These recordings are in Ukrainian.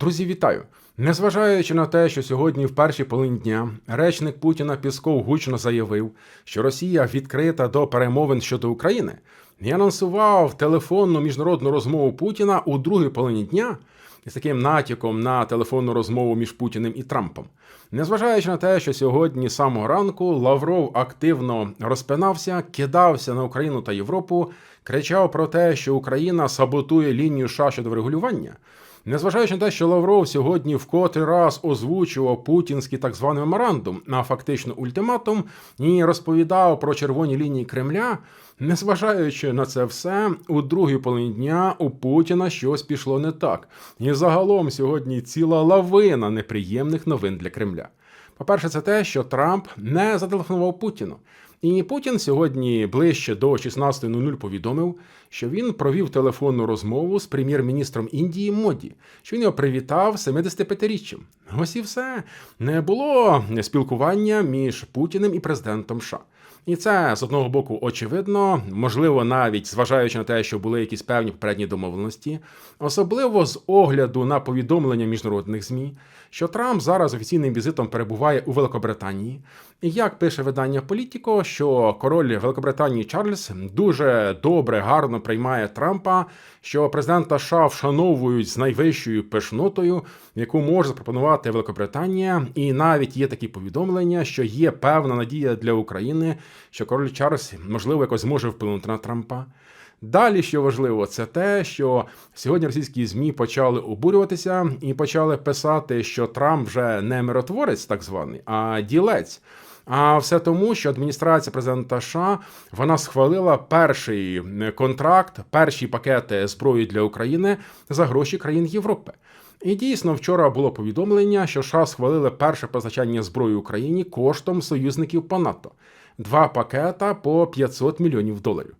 Друзі, вітаю! Незважаючи на те, що сьогодні, в першій половині дня, речник Путіна Пісков гучно заявив, що Росія відкрита до перемовин щодо України, і анонсував телефонну міжнародну розмову Путіна у другій половині дня із таким натяком на телефонну розмову між Путіним і Трампом. Незважаючи на те, що сьогодні з самого ранку Лавров активно розпинався, кидався на Україну та Європу, кричав про те, що Україна саботує лінію США щодо врегулювання. Незважаючи на те, що Лавров сьогодні в котрий раз озвучував путінський так званий меморандум, а фактично ультиматум, і розповідав про червоні лінії Кремля. Незважаючи на це все, у другій половині дня у Путіна щось пішло не так. І загалом сьогодні ціла лавина неприємних новин для Кремля. По-перше, це те, що Трамп не зателефонував Путіну. І Путін сьогодні ближче до 16.00 повідомив, що він провів телефонну розмову з прем'єр-міністром Індії Моді, що він його привітав 75-річчям. Ось і все не було спілкування між Путіним і президентом США. І це з одного боку очевидно, можливо, навіть зважаючи на те, що були якісь певні попередні домовленості, особливо з огляду на повідомлення міжнародних змі, що Трамп зараз офіційним візитом перебуває у Великобританії. І як пише видання Політіко, що король Великобританії Чарльз дуже добре, гарно приймає Трампа, що президента США вшановують з найвищою пишнотою, яку може запропонувати Великобританія, і навіть є такі повідомлення, що є певна надія для України, що король Чарльз можливо якось зможе вплинути на Трампа. Далі, що важливо, це те, що сьогодні російські змі почали обурюватися і почали писати, що Трамп вже не миротворець, так званий, а ділець. А все тому, що адміністрація президента США вона схвалила перший контракт, перші пакети зброї для України за гроші країн Європи. І дійсно вчора було повідомлення, що США схвалили перше позначання зброї Україні коштом союзників по НАТО. Два пакета по 500 мільйонів доларів.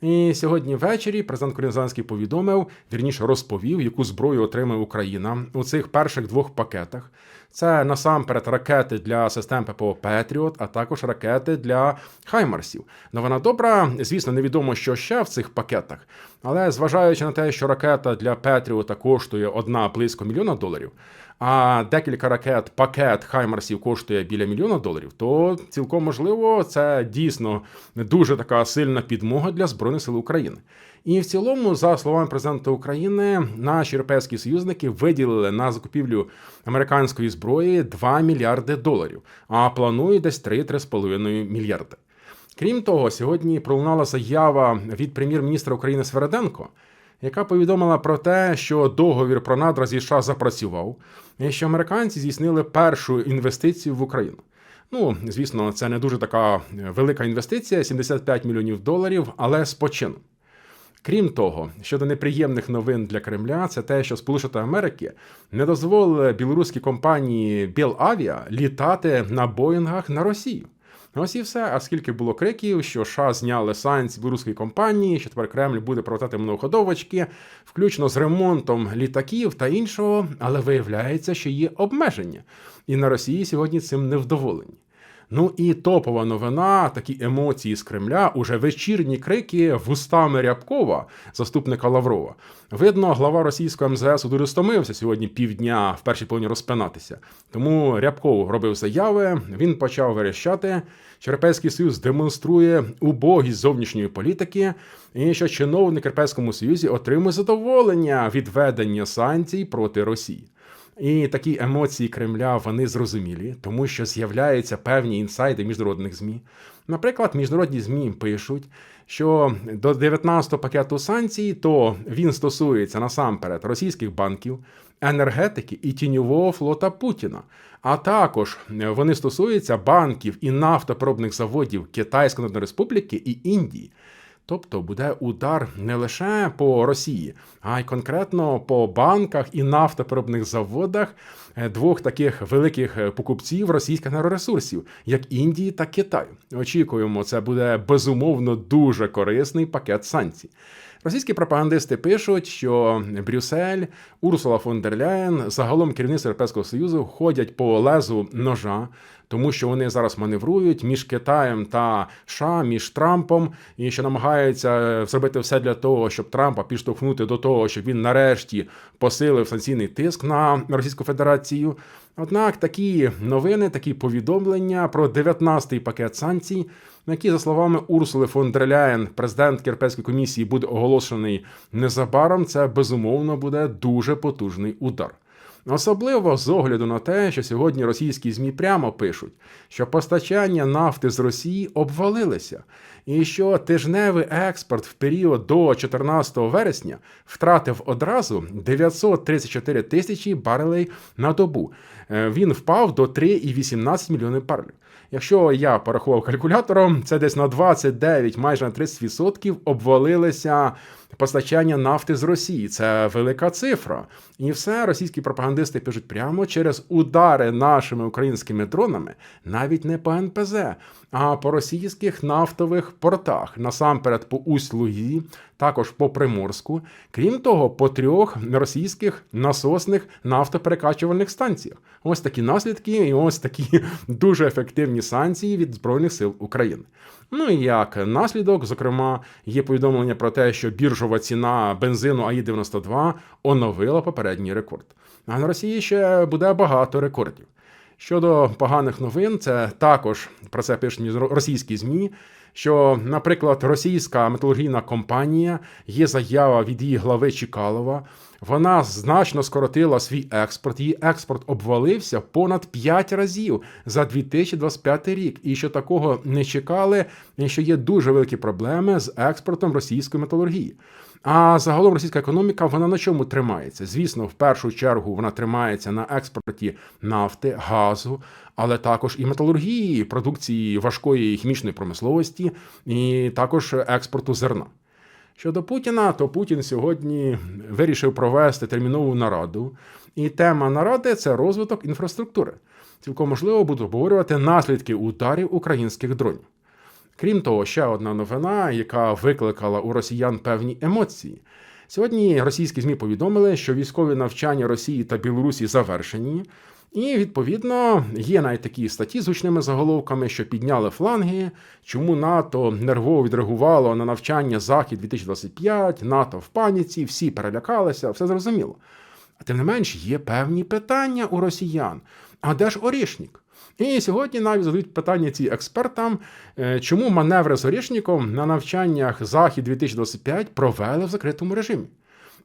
І сьогодні ввечері президент Колінзанський повідомив, вірніше розповів, яку зброю отримає Україна у цих перших двох пакетах. Це насамперед ракети для систем ППО Петріот, а також ракети для Хаймарсів. Новина добра, звісно, невідомо, що ще в цих пакетах, але зважаючи на те, що ракета для Петріота коштує одна близько мільйона доларів, а декілька ракет, пакет Хаймарсів коштує біля мільйона доларів, то цілком можливо це дійсно дуже така сильна підмога для Збройних сил України. І в цілому, за словами президента України, наші європейські союзники виділили на закупівлю американської зброї 2 мільярди доларів, а планують десь 3-3,5 мільярди. Крім того, сьогодні пролунала заява від прем'єр-міністра України Свереденко, яка повідомила про те, що договір про надра зі США запрацював, що американці здійснили першу інвестицію в Україну. Ну, звісно, це не дуже така велика інвестиція 75 мільйонів доларів, але з. Крім того, щодо неприємних новин для Кремля, це те, що Сполучені Америки не дозволили білоруській компанії Білавіа літати на Боїнгах на Росію. Ось і все. А скільки було криків, що США зняли санкції білоруської компанії, що тепер Кремль буде проводити многоходовочки, включно з ремонтом літаків та іншого, але виявляється, що є обмеження. І на Росії сьогодні цим невдоволені. Ну і топова новина, такі емоції з Кремля, уже вечірні крики вустами Рябкова, заступника Лаврова. Видно, глава російського МЗС дуже стомився сьогодні півдня в першій половині розпинатися. Тому Рябков робив заяви. Він почав верещати, що Європейський Союз демонструє убогість зовнішньої політики, і що чиновник Європейському Союзі отримує задоволення від ведення санкцій проти Росії. І такі емоції Кремля вони зрозумілі, тому що з'являються певні інсайди міжнародних змі. Наприклад, міжнародні змі пишуть, що до 19-го пакету санкцій то він стосується насамперед російських банків, енергетики і тіньового флота Путіна. А також вони стосуються банків і нафтопробних заводів Китайської Народної Республіки і Індії. Тобто буде удар не лише по Росії, а й конкретно по банках і нафтопереробних заводах е, двох таких великих е, покупців російських енергоресурсів, як Індії та Китаю. Очікуємо, це буде безумовно дуже корисний пакет санкцій. Російські пропагандисти пишуть, що Брюссель, Урсула фон дер Ляєн, загалом керівництво Європейського Союзу ходять по лезу ножа, тому що вони зараз маневрують між Китаєм та США, між Трампом, і що намагаються зробити все для того, щоб Трампа підштовхнути до того, щоб він нарешті посилив санкційний тиск на Російську Федерацію. Однак такі новини, такі повідомлення про 19-й пакет санкцій, який, за словами Урсули фон дер Ляєн, президентки Європейської комісії, буде оголошений незабаром. Це безумовно буде дуже потужний удар. Особливо з огляду на те, що сьогодні російські змі прямо пишуть, що постачання нафти з Росії обвалилися, і що тижневий експорт в період до 14 вересня втратив одразу 934 тисячі барелей на добу. Е, Він впав до 3,18 мільйонів барелів. Якщо я порахував калькулятором, це десь на 29, майже на 30% обвалилися постачання нафти з Росії. Це велика цифра. І все російські пропагандисти пишуть прямо через удари нашими українськими дронами, навіть не по НПЗ, а по російських нафтових портах, насамперед по Усть-Лугі, також по Приморську, крім того, по трьох російських насосних нафтоперекачувальних станціях. Ось такі наслідки, і ось такі дуже ефективні санкції від Збройних сил України. Ну і як наслідок, зокрема, є повідомлення про те, що біржова ціна бензину АІ-92 оновила попередній рекорд. А на Росії ще буде багато рекордів. Щодо поганих новин, це також про це пишуть російські змі. Що, наприклад, російська металургійна компанія є заява від її глави Чікалова. Вона значно скоротила свій експорт. Її експорт обвалився понад 5 разів за 2025 рік. І що такого не чекали, що є дуже великі проблеми з експортом російської металургії. А загалом російська економіка вона на чому тримається? Звісно, в першу чергу вона тримається на експорті нафти, газу, але також і металургії, продукції важкої хімічної промисловості, і також експорту зерна. Щодо Путіна, то Путін сьогодні вирішив провести термінову нараду, і тема наради це розвиток інфраструктури. Цілком можливо будуть обговорювати наслідки ударів українських дронів. Крім того, ще одна новина, яка викликала у росіян певні емоції. Сьогодні російські ЗМІ повідомили, що військові навчання Росії та Білорусі завершені, і відповідно є навіть такі статті з гучними заголовками, що підняли фланги, чому НАТО нервово відреагувало на навчання Захід 2025, НАТО в паніці, всі перелякалися, все зрозуміло. А тим не менш, є певні питання у росіян. А де ж Орішнік? І сьогодні навіть задають питання ці експертам, е, чому маневри з Орішніком на навчаннях Захід 2025 провели в закритому режимі.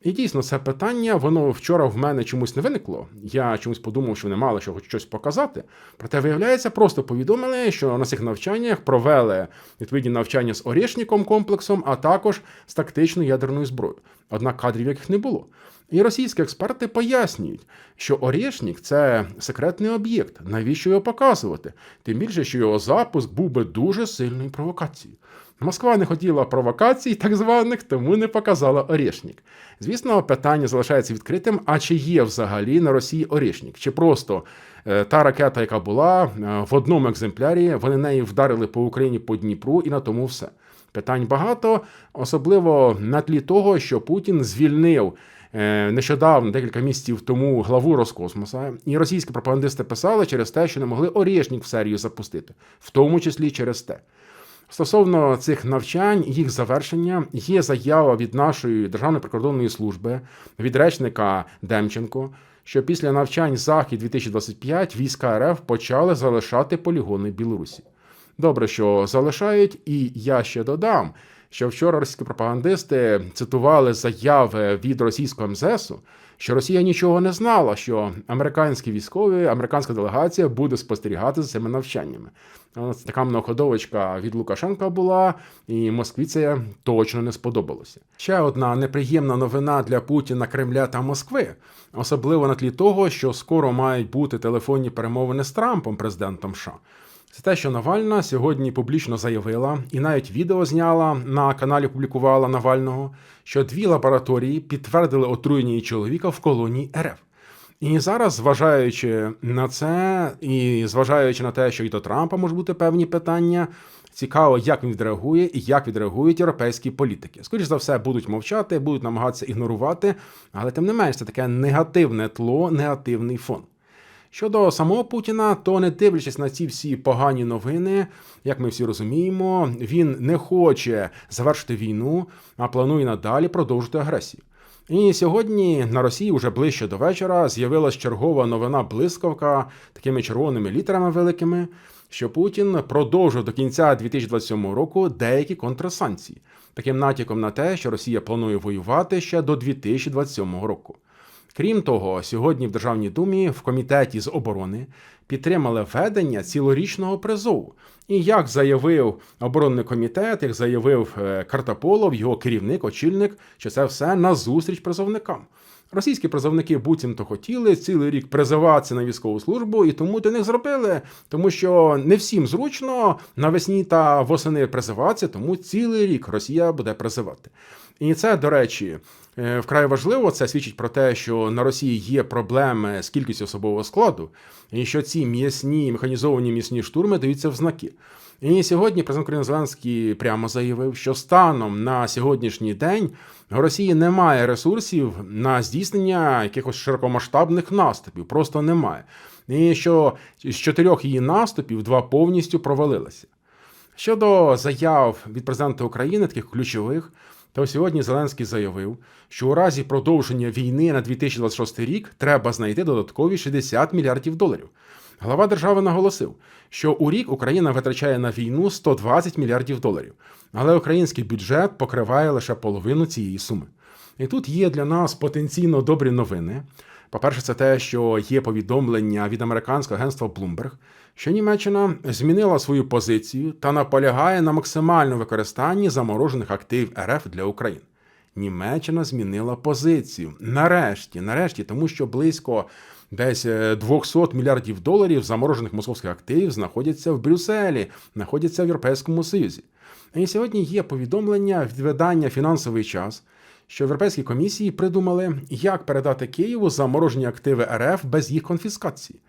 І дійсно, це питання, воно вчора в мене чомусь не виникло. Я чомусь подумав, що вони мали що хоч щось показати. Проте, виявляється, просто повідомили, що на цих навчаннях провели відповідні навчання з Орішніком комплексом, а також з тактичною ядерною зброєю. Однак кадрів яких не було. І російські експерти пояснюють, що Орєшнік це секретний об'єкт. Навіщо його показувати? Тим більше, що його запуск був би дуже сильною провокацією. Москва не хотіла провокацій, так званих, тому не показала Орєшнік. Звісно, питання залишається відкритим: а чи є взагалі на Росії Орєшнік? Чи просто е, та ракета, яка була е, в одному екземплярі, вони неї вдарили по Україні по Дніпру, і на тому все. Питань багато, особливо на тлі того, що Путін звільнив. Е, нещодавно, декілька місяців тому, главу Роскосмоса, і російські пропагандисти писали через те, що не могли Орєшнік в серію запустити, в тому числі через те. Стосовно цих навчань, їх завершення, є заява від нашої Державної прикордонної служби, від речника Демченко, що після навчань Захід 2025 війська РФ почали залишати полігони Білорусі. Добре, що залишають, і я ще додам що вчора російські пропагандисти цитували заяви від російського МЗСу, що Росія нічого не знала, що американські військові, американська делегація буде спостерігати за цими навчаннями. Ось така многоходовочка від Лукашенка була, і Москві це точно не сподобалося. Ще одна неприємна новина для Путіна, Кремля та Москви, особливо на тлі того, що скоро мають бути телефонні перемовини з Трампом, президентом США. Це те, що Навальна сьогодні публічно заявила, і навіть відео зняла на каналі публікувала Навального, що дві лабораторії підтвердили отруєння чоловіка в колонії РФ. І зараз, зважаючи на це, і зважаючи на те, що і до Трампа можуть бути певні питання, цікаво, як він відреагує і як відреагують європейські політики. Скоріше за все, будуть мовчати, будуть намагатися ігнорувати, але тим не менш це таке негативне тло, негативний фон. Щодо самого Путіна, то не дивлячись на ці всі погані новини, як ми всі розуміємо, він не хоче завершити війну, а планує надалі продовжити агресію. І сьогодні на Росії вже ближче до вечора з'явилась чергова новина блискавка такими червоними літерами великими, що Путін продовжив до кінця 2027 року деякі контрсанкції, таким натяком на те, що Росія планує воювати ще до 2027 року. Крім того, сьогодні в Державній думі в комітеті з оборони підтримали введення цілорічного призову. І як заявив оборонний комітет, як заявив е, Картаполов, його керівник, очільник, що це все на зустріч призовникам. Російські призовники буцімто хотіли цілий рік призиватися на військову службу, і тому до них зробили, тому що не всім зручно навесні та восени призиватися, тому цілий рік Росія буде призивати. І це, до речі, е, вкрай важливо. Це свідчить про те, що на Росії є проблеми з кількістю особового складу, і що ці м'ясні механізовані м'ясні штурми даються в знаки. І сьогодні президент України Зеленський прямо заявив, що станом на сьогоднішній день в Росії немає ресурсів на здійснення якихось широкомасштабних наступів, просто немає. І що з чотирьох її наступів два повністю провалилися. Щодо заяв від президента України, таких ключових, то сьогодні Зеленський заявив, що у разі продовження війни на 2026 рік треба знайти додаткові 60 мільярдів доларів. Глава держави наголосив, що у рік Україна витрачає на війну 120 мільярдів доларів, але український бюджет покриває лише половину цієї суми. І тут є для нас потенційно добрі новини. По-перше, це те, що є повідомлення від американського агентства Bloomberg, що Німеччина змінила свою позицію та наполягає на максимальному використанні заморожених активів РФ для України. Німеччина змінила позицію. Нарешті, нарешті, тому що близько десь 200 мільярдів доларів заморожених московських активів знаходяться в Брюсселі, знаходяться в Європейському Союзі. І сьогодні є повідомлення від видання фінансовий час що в Європейській комісії придумали, як передати Києву заморожені активи РФ без їх конфіскації.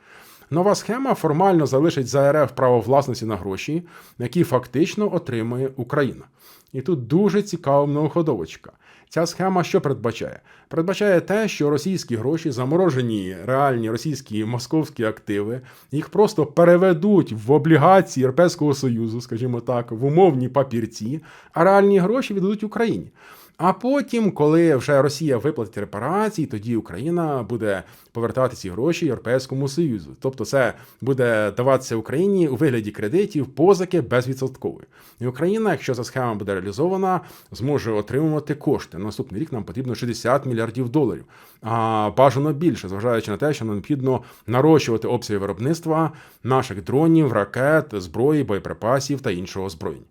Нова схема формально залишить за РФ право власності на гроші, які фактично отримує Україна. І тут дуже цікава многоходовочка. Ця схема що передбачає? Передбачає те, що російські гроші, заморожені реальні російські московські активи, їх просто переведуть в облігації Європейського Союзу, скажімо так, в умовні папірці, а реальні гроші віддадуть Україні. А потім, коли вже Росія виплатить репарації, тоді Україна буде повертати ці гроші Європейському Союзу. Тобто, це буде даватися Україні у вигляді кредитів, позики безвідсоткової. І Україна, якщо ця схема буде реалізована, зможе отримувати кошти. На наступний рік нам потрібно 60 мільярдів доларів. А бажано більше, зважаючи на те, що нам необхідно нарощувати обсяги виробництва наших дронів, ракет, зброї, боєприпасів та іншого озброєння.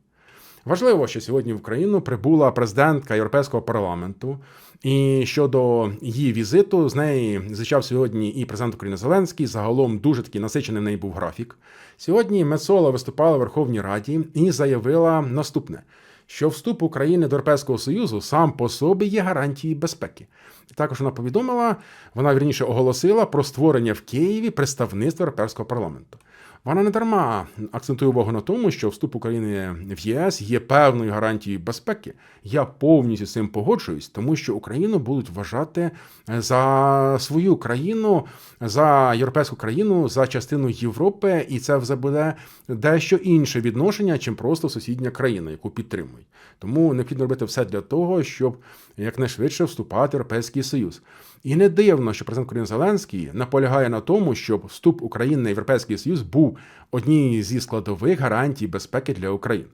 Важливо, що сьогодні в Україну прибула президентка Європейського парламенту, і щодо її візиту з неї зустрічав сьогодні і президент України Зеленський. Загалом дуже такий насичений в неї був графік. Сьогодні Мецола виступала в Верховній Раді і заявила наступне. Що вступ України до Європейського Союзу сам по собі є гарантією безпеки. Також вона повідомила, вона вірніше оголосила про створення в Києві представництва Європейського парламенту. Вона не дарма акцентує увагу на тому, що вступ України в єС є певною гарантією безпеки. Я повністю з цим погоджуюсь, тому що Україну будуть вважати за свою країну, за європейську країну, за частину Європи, і це вже буде дещо інше відношення, чим просто сусідня країна, яку підтримують. Тому необхідно робити все для того, щоб якнайшвидше вступати в Європейський Союз. І не дивно, що президент України Зеленський наполягає на тому, щоб вступ України на Європейський Союз був однією зі складових гарантій безпеки для України.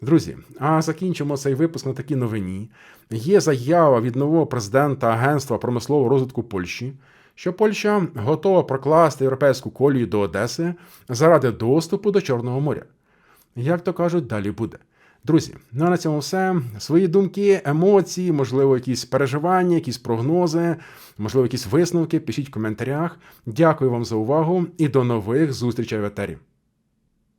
Друзі, а закінчимо цей випуск на такій новині. Є заява від нового президента Агентства промислового розвитку Польщі, що Польща готова прокласти європейську колію до Одеси заради доступу до Чорного моря. Як то кажуть, далі буде. Друзі, ну а на цьому все. Свої думки, емоції, можливо, якісь переживання, якісь прогнози, можливо, якісь висновки. Пишіть в коментарях. Дякую вам за увагу і до нових зустрічей в етері.